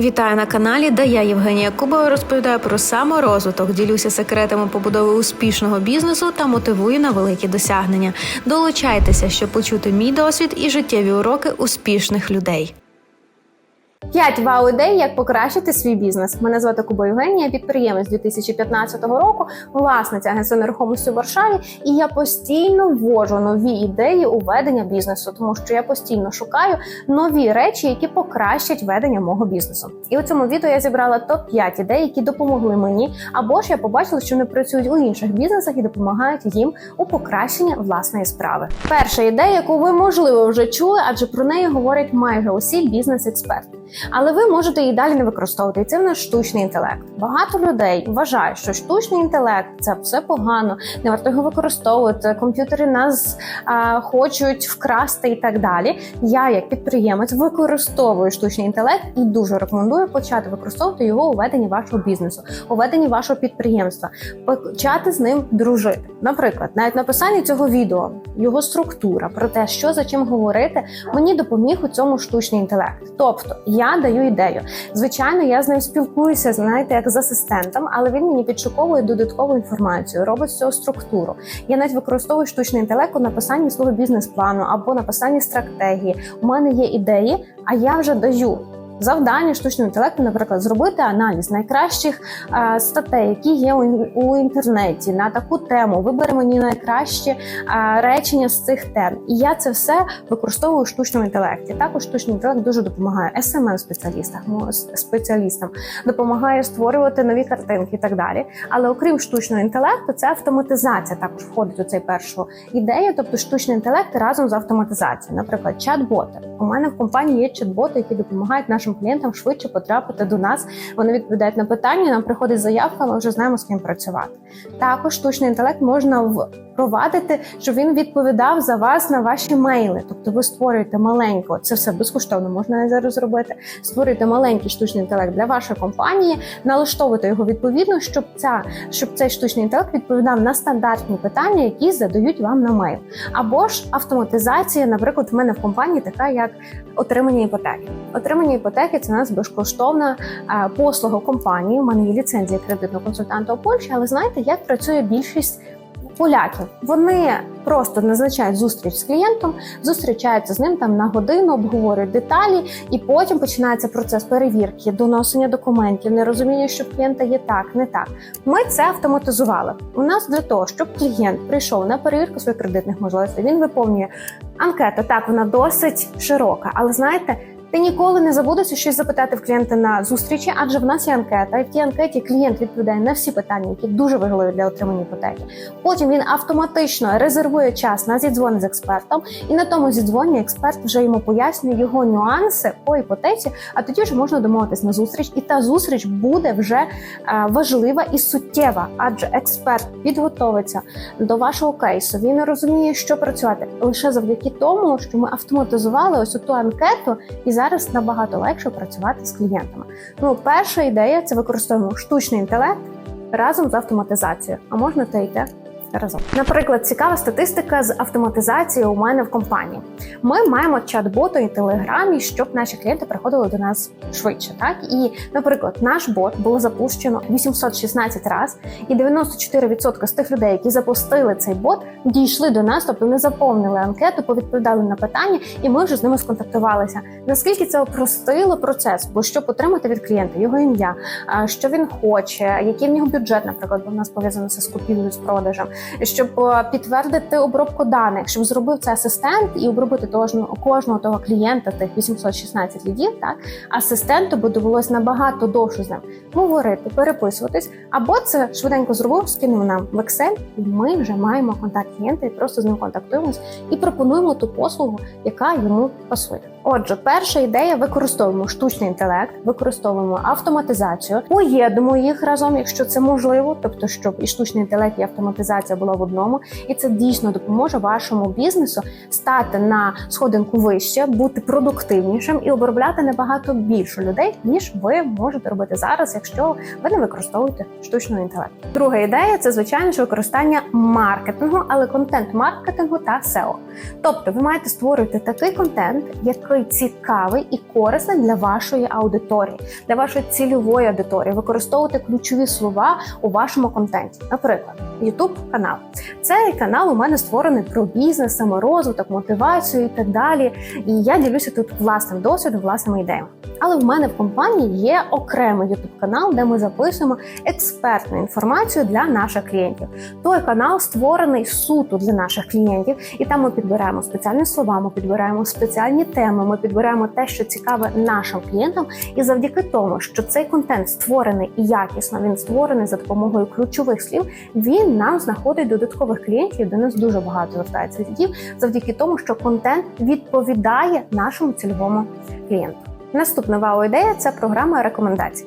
Вітаю на каналі, де я Євгенія Кубова розповідаю про саморозвиток, ділюся секретами побудови успішного бізнесу та мотивую на великі досягнення. Долучайтеся, щоб почути мій досвід і життєві уроки успішних людей. П'ять вау-ідей, як покращити свій бізнес. Мене звати Куба Євгенія, підприємець 2015 року, власниця агентства нерухомості у Варшаві, і я постійно ввожу нові ідеї у ведення бізнесу, тому що я постійно шукаю нові речі, які покращать ведення мого бізнесу. І у цьому відео я зібрала топ 5 ідей, які допомогли мені, або ж я побачила, що вони працюють у інших бізнесах і допомагають їм у покращенні власної справи. Перша ідея, яку ви можливо вже чули, адже про неї говорять майже усі бізнес-експерти. Але ви можете її далі не використовувати. І це в нас штучний інтелект. Багато людей вважають, що штучний інтелект це все погано, не варто його використовувати. Комп'ютери нас а, хочуть вкрасти і так далі. Я, як підприємець, використовую штучний інтелект і дуже рекомендую почати використовувати його у веденні вашого бізнесу, у веденні вашого підприємства, почати з ним дружити. Наприклад, навіть написання цього відео, його структура про те, що за чим говорити, мені допоміг у цьому штучний інтелект. Тобто я даю ідею. Звичайно, я з ним спілкуюся, знаєте, як з асистентом, але він мені підшуковує додаткову інформацію, робить цього структуру. Я навіть використовую штучний інтелект у написанні свого бізнес-плану або написанні стратегії. У мене є ідеї, а я вже даю. Завдання штучного інтелекту, наприклад, зробити аналіз найкращих е, статей, які є у, у інтернеті на таку тему. Вибери мені найкращі е, речення з цих тем. І я це все використовую у штучному інтелекті. Також штучний інтелект дуже допомагає smm спеціалістам спеціалістам, допомагає створювати нові картинки і так далі. Але окрім штучного інтелекту, це автоматизація також входить у цей першу ідею, тобто штучний інтелект разом з автоматизацією. Наприклад, чат-боти. У мене в компанії є чат-боти, які допомагають нашим клієнтам швидше потрапити до нас. Вони відповідають на питання. Нам приходить заявка, ми вже знаємо з ким працювати. Також штучний інтелект можна впровадити, щоб він відповідав за вас на ваші мейли. Тобто, ви створюєте маленько, це все безкоштовно можна зараз зробити. Створюєте маленький штучний інтелект для вашої компанії, налаштовуєте його відповідно, щоб ця щоб цей штучний інтелект відповідав на стандартні питання, які задають вам на мейл. Або ж автоматизація, наприклад, в мене в компанії така, як отримання іпотеки. Отримання іпотеки це у нас безкоштовна послуга компанії. У мене є ліцензія кредитного консультанта у Польщі, але знаєте, як працює більшість. Поляків вони просто назначають зустріч з клієнтом, зустрічаються з ним там на годину, обговорюють деталі, і потім починається процес перевірки, доносення документів, нерозуміння, що в клієнта є так, не так. Ми це автоматизували. У нас для того, щоб клієнт прийшов на перевірку своїх кредитних можливостей, він виповнює анкету. Так, вона досить широка, але знаєте. Ти ніколи не забудешся щось запитати в клієнта на зустрічі, адже в нас є анкета. І в тій анкеті клієнт відповідає на всі питання, які дуже важливі для отримання іпотеки. Потім він автоматично резервує час на зідзвони з експертом, і на тому зідзвоні експерт вже йому пояснює його нюанси по іпотеці. А тоді вже можна домовитись на зустріч, і та зустріч буде вже е, важлива і суттєва, адже експерт підготовиться до вашого кейсу. Він розуміє, що працювати лише завдяки тому, що ми автоматизували ось ту анкету і зараз набагато легше працювати з клієнтами. Ну, перша ідея це використовуємо штучний інтелект разом з автоматизацією. А можна те й те разом. Наприклад, цікава статистика з автоматизації у мене в компанії. Ми маємо чат-боту і телеграмі, щоб наші клієнти приходили до нас швидше. Так і, наприклад, наш бот було запущено 816 разів, і 94% з тих людей, які запустили цей бот, дійшли до нас, тобто не заповнили анкету, повідповідали на питання, і ми вже з ними сконтактувалися. Наскільки це опростило процес? Бо щоб отримати від клієнта його ім'я, що він хоче, який в нього бюджет, наприклад, бо в нас пов'язано з купівлею з продажем щоб підтвердити обробку даних, щоб зробив це асистент і обробити кожного, кожного того клієнта, тих 816 лідів, так асистенту би довелось набагато довше з ним говорити, переписуватись, або це швиденько зробив, скинув нам в Excel, і ми вже маємо контакт клієнта і просто з ним контактуємось і пропонуємо ту послугу, яка йому пасує. Отже, перша ідея: використовуємо штучний інтелект, використовуємо автоматизацію, поєднуємо їх разом, якщо це можливо, тобто, щоб і штучний інтелект, і автоматизація була в одному, і це дійсно допоможе вашому бізнесу стати на сходинку вище, бути продуктивнішим і обробляти набагато більше людей, ніж ви можете робити зараз, якщо ви не використовуєте штучного інтелекту. Друга ідея це звичайно ж використання маркетингу, але контент-маркетингу та SEO. Тобто, ви маєте створювати такий контент, як який цікавий і корисний для вашої аудиторії, для вашої цільової аудиторії. Використовувати ключові слова у вашому контенті. Наприклад, YouTube канал. Цей канал у мене створений про бізнес, саморозвиток, мотивацію і так далі. І я ділюся тут власним досвідом, власними ідеями. Але в мене в компанії є окремий YouTube канал, де ми записуємо експертну інформацію для наших клієнтів. Той канал створений суто для наших клієнтів, і там ми підбираємо спеціальні слова, ми підбираємо спеціальні теми, ми підбираємо те, що цікаве нашим клієнтам. І завдяки тому, що цей контент створений і якісно, він створений за допомогою ключових слів. Він нам знаходить додаткових клієнтів. До нас дуже багато звертається віддів завдяки тому, що контент відповідає нашому цільовому клієнту. Наступна вау-ідея це програма рекомендацій.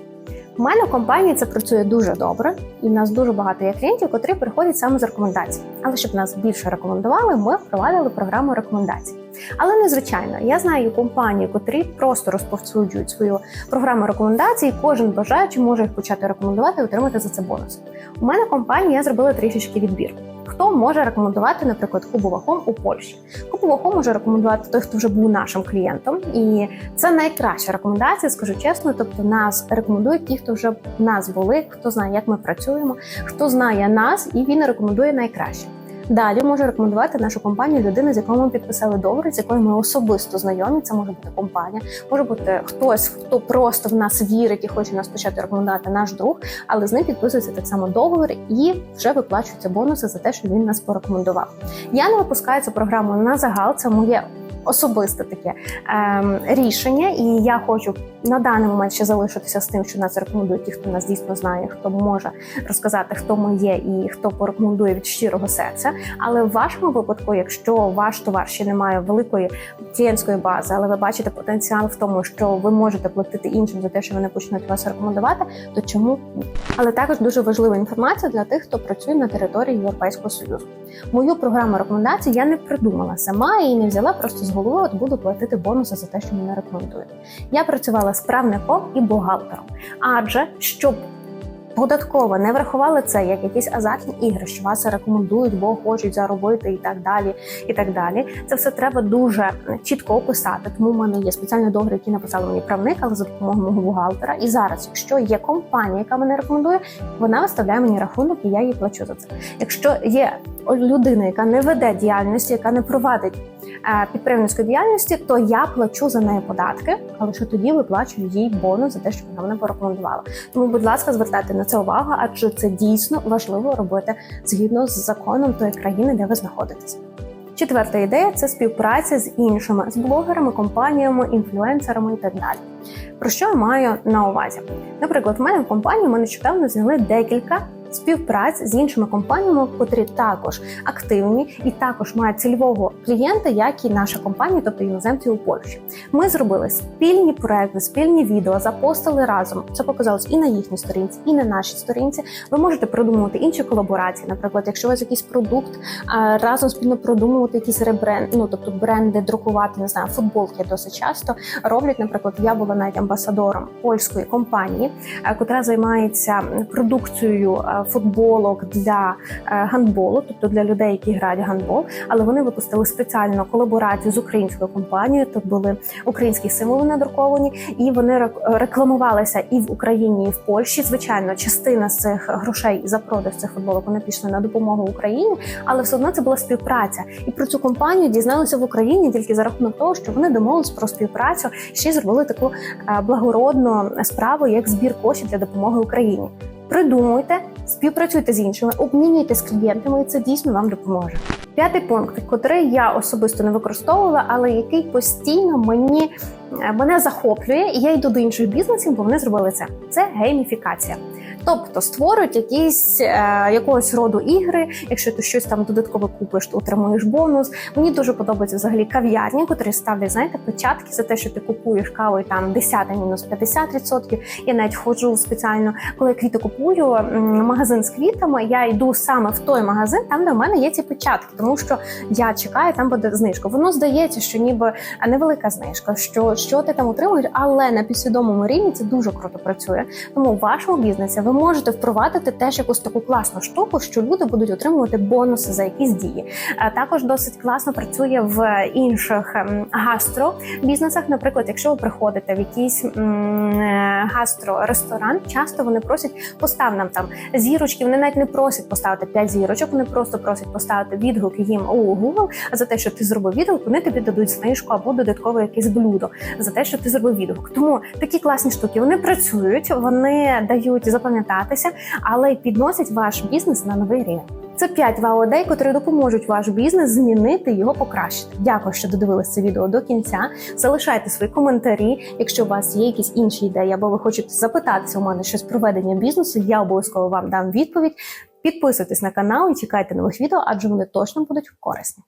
У мене в компанії це працює дуже добре, і в нас дуже багато є клієнтів, котрі приходять саме з рекомендацій. Але щоб нас більше рекомендували, ми впровадили програму рекомендацій. Але незвичайно, я знаю компанії, котрі просто розповсюджують свою програму рекомендацій. і Кожен бажаючий може їх почати рекомендувати і отримати за це бонус. У мене в компанії я зробила трішечки відбір. Хто може рекомендувати, наприклад, Кубу Вахом у Польщі? Кубу Вахом може рекомендувати той, хто вже був нашим клієнтом, і це найкраща рекомендація, скажу чесно. Тобто нас рекомендують ті, хто вже в нас були, хто знає, як ми працюємо, хто знає нас, і він рекомендує найкраще. Далі може рекомендувати нашу компанію людини, з якою ми підписали договір, з якою ми особисто знайомі. Це може бути компанія, може бути хтось, хто просто в нас вірить і хоче нас почати рекомендувати наш друг, але з ним підписується так само договір і вже виплачуються бонуси за те, що він нас порекомендував. Я не випускаю цю програму на загал. Це моє особисте таке ем, рішення, і я хочу на даний момент ще залишитися з тим, що нас рекомендують ті, хто нас дійсно знає, хто може розказати, хто ми є і хто порекомендує від щирого серця. Але в вашому випадку, якщо ваш товар ще не має великої клієнтської бази, але ви бачите потенціал в тому, що ви можете платити іншим за те, що вони почнуть вас рекомендувати, то чому ні? Але також дуже важлива інформація для тих, хто працює на території Європейського союзу. Мою програму рекомендацій я не придумала сама і не взяла просто з голови. От буду платити бонуси за те, що мене рекомендують. Я працювала з правником і бухгалтером, адже щоб Податково не врахували це як якісь азартні ігри, що вас рекомендують, бо хочуть заробити і так далі. І так далі. Це все треба дуже чітко описати. Тому в мене є спеціальний договір, який написали мені правник, але за допомогою мого бухгалтера. І зараз, якщо є компанія, яка мене рекомендує, вона виставляє мені рахунок, і я їй плачу за це. Якщо є людина, яка не веде діяльності, яка не провадить підприємницької діяльності, то я плачу за неї податки, але лише тоді виплачую їй бонус за те, що вона мене порекомендувала. Тому, будь ласка, звертайте на це увагу, адже це дійсно важливо робити згідно з законом тої країни, де ви знаходитесь. Четверта ідея це співпраця з іншими з блогерами, компаніями, інфлюенсерами і так далі. Про що я маю на увазі? Наприклад, в мене в компанії ми нещодавно зняли декілька співпраць з іншими компаніями, котрі також активні і також мають цільового клієнта, як і наша компанія, тобто іноземці у Польщі. Ми зробили спільні проекти, спільні відео, запостили разом. Це показалось і на їхній сторінці, і на нашій сторінці. Ви можете придумувати інші колаборації. Наприклад, якщо у вас якийсь продукт разом спільно продумувати якісь ребренд, ну тобто бренди, друкувати, не знаю, футболки досить часто роблять. Наприклад, я була навіть амбасадором польської компанії, котра займається продукцією футболок для е, гандболу, тобто для людей, які грають гандбол. Але вони випустили спеціальну колаборацію з українською компанією. Тут були українські символи надруковані, і вони рек- рекламувалися і в Україні, і в Польщі. Звичайно, частина з цих грошей за продаж цих футболок вони пішли на допомогу Україні, але все одно це була співпраця. І про цю компанію дізналися в Україні тільки за рахунок того, що вони домовились про співпрацю, ще зробили таку е, благородну справу, як збір коштів для допомоги Україні. Придумуйте, співпрацюйте з іншими, обмінюйте з клієнтами, і це дійсно вам допоможе. П'ятий пункт, котрий я особисто не використовувала, але який постійно мені мене захоплює, і я йду до інших бізнесів, бо вони зробили це. Це гейміфікація. Тобто створюють якісь е, якогось роду ігри. Якщо ти щось там додатково купиш, то отримуєш бонус. Мені дуже подобаються взагалі кав'ярні, котрі ставлять знаєте печатки за те, що ти купуєш каву і там 10 мінус 50%. Я навіть ходжу спеціально, коли я квіти купую магазин з квітами. Я йду саме в той магазин, там де в мене є ці печатки, тому що я чекаю, там буде знижка. Воно здається, що ніби невелика знижка, що що ти там отримуєш, але на підсвідомому рівні це дуже круто працює. Тому в вашому бізнесі ви можете впровадити теж якусь таку класну штуку, що люди будуть отримувати бонуси за якісь дії. А також досить класно працює в інших ем, гастробізнесах. Наприклад, якщо ви приходите в якийсь е, гастро-ресторан, часто вони просять постав нам там зірочки. Вони навіть не просять поставити 5 зірочок. Вони просто просять поставити відгук їм у Google. За те, що ти зробив відгук, вони тобі дадуть знижку або додаткове якесь блюдо за те, що ти зробив відгук. Тому такі класні штуки вони працюють, вони дають запам'ятатися, але й підносять ваш бізнес на новий рівень. Це 5 вау-ідей, котрі допоможуть ваш бізнес змінити його покращити. Дякую, що додивилися це відео до кінця. Залишайте свої коментарі. Якщо у вас є якісь інші ідеї, або ви хочете запитатися у мене щось про ведення бізнесу, я обов'язково вам дам відповідь. Підписуйтесь на канал і чекайте нових відео, адже вони точно будуть корисні.